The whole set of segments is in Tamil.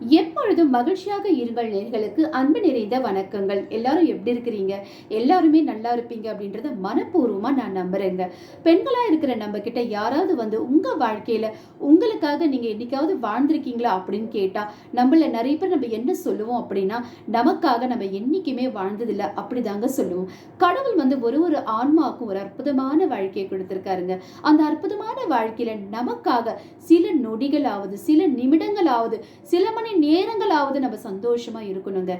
எப்பொழுதும் மகிழ்ச்சியாக இருங்கள் நேர்களுக்கு. அன்பு நிறைந்த வணக்கங்கள். எல்லாரும் எப்படி இருக்கிறீங்க? எல்லாருமே நல்லா இருப்பீங்க அப்படின்றத மனப்பூர்வமாக நான் நம்புறேங்க. பெண்களா இருக்கிற நம்ம கிட்ட யாராவது வந்து உங்க வாழ்க்கையில உங்களுக்காக நீங்க என்னைக்காவது வாழ்ந்திருக்கீங்களா அப்படின்னு கேட்டா நம்மள நிறைய பேர் நம்ம என்ன சொல்லுவோம் அப்படின்னா நமக்காக நம்ம என்னைக்குமே வாழ்ந்ததில்ல. அப்படிதாங்க சொல்லுவோம். கடவுள் வந்து ஒரு ஒரு ஆன்மாவுக்கும் ஒரு அற்புதமான வாழ்க்கையை கொடுத்துருக்காருங்க. அந்த அற்புதமான வாழ்க்கையில நமக்காக சில நொடிகளாவது சில நிமிடங்களாவது சில மணி நேரங்களாவது நம்ம சந்தோஷமா இருக்கணுங்க.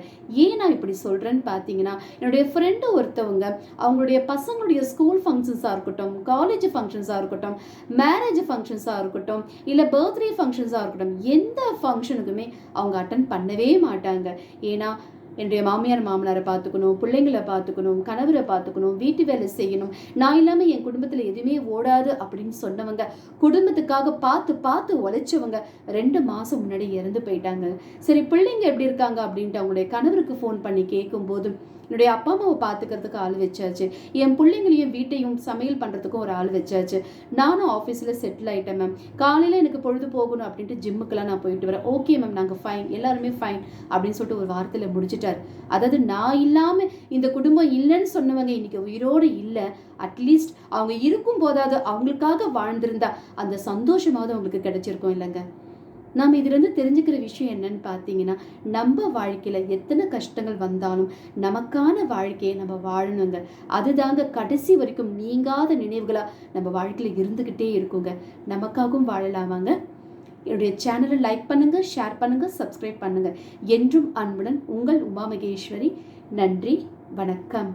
ஏன் நான் இப்படி சொல்றேன்னு பார்த்தீங்கன்னா என்னுடைய ஃப்ரெண்டு ஒருத்தவங்க அவங்களுடைய பசங்களுடைய ஸ்கூல் ஃபங்க்ஷன்ஸாக இருக்கட்டும் காலேஜ் ஃபங்க்ஷன்ஸாக இருக்கட்டும் மேரேஜ் ஃபங்க்ஷன்ஸாக இருக்கட்டும் இல்லை பர்த்டே ஃபங்க்ஷன்ஸாக இருக்கட்டும் எந்த ஃபங்க்ஷனுக்குமே அவங்க அட்டன் பண்ணவே மாட்டாங்க. ஏன்னா என்னுடைய மாமியார் மாமனாரை பார்த்துக்கணும் பிள்ளைங்களை பார்த்துக்கணும் கணவரை பார்த்துக்கணும் வீட்டு வேலை செய்யணும். நான் இல்லாமல் என் குடும்பத்தில் எதுவுமே ஓடாது அப்படின்னு சொன்னவங்க குடும்பத்துக்காக பார்த்து பார்த்து உழைச்சவங்க ரெண்டு மாதம் முன்னாடி இறந்து போயிட்டாங்க. சரி பிள்ளைங்க எப்படி இருக்காங்க அப்படின்ட்டு அவங்களுடைய கணவருக்கு ஃபோன் பண்ணி கேட்கும்போது என்னுடைய அப்பா அம்மாவை பார்த்துக்கிறதுக்கு ஆள் வச்சாச்சு. என் பிள்ளைங்களையும் வீட்டையும் சமையல் பண்ணுறதுக்கும் ஒரு ஆள் வச்சாச்சு. நானும் ஆஃபீஸில் செட்டில் ஆகிட்டேன் மேம் காலையில் எனக்கு பொழுது போகணும் அப்படின்ட்டு ஜிம்முக்கெல்லாம் நான் போயிட்டு வரேன். ஓகே மேம் நாங்கள் ஃபைன் எல்லாருமே ஃபைன் அப்படின்னு சொல்லிட்டு ஒரு வாரத்தில் முடிச்சிட்டார். அதாவது நான் இல்லாமல் இந்த குடும்பம் இல்லைன்னு சொன்னவங்க இன்னைக்கு உயிரோடு இல்லை. அட்லீஸ்ட் அவங்க இருக்கும் போதாவது அவங்களுக்காக வாழ்ந்திருந்தா அந்த சந்தோஷமாவது அவங்களுக்கு கிடைச்சிருக்கும் இல்லைங்க. நாம் இதிலிருந்து தெரிஞ்சுக்கிற விஷயம் என்னன்னு பார்த்தீங்கன்னா நம்ம வாழ்க்கையில் எத்தனை கஷ்டங்கள் வந்தாலும் நமக்கான வாழ்க்கையை நம்ம வாழணுங்க. அதுதாங்க கடைசி வரைக்கும் நீங்காத நினைவுகளாக நம்ம வாழ்க்கையில் இருந்துக்கிட்டே இருக்குங்க. நமக்காகவும் வாழலாமாங்க? என்னுடைய சேனலை லைக் பண்ணுங்கள் ஷேர் பண்ணுங்கள் சப்ஸ்கிரைப் பண்ணுங்கள் என்றும் அன்புடன் உங்கள் உமா மகேஸ்வரி நன்றி வணக்கம்.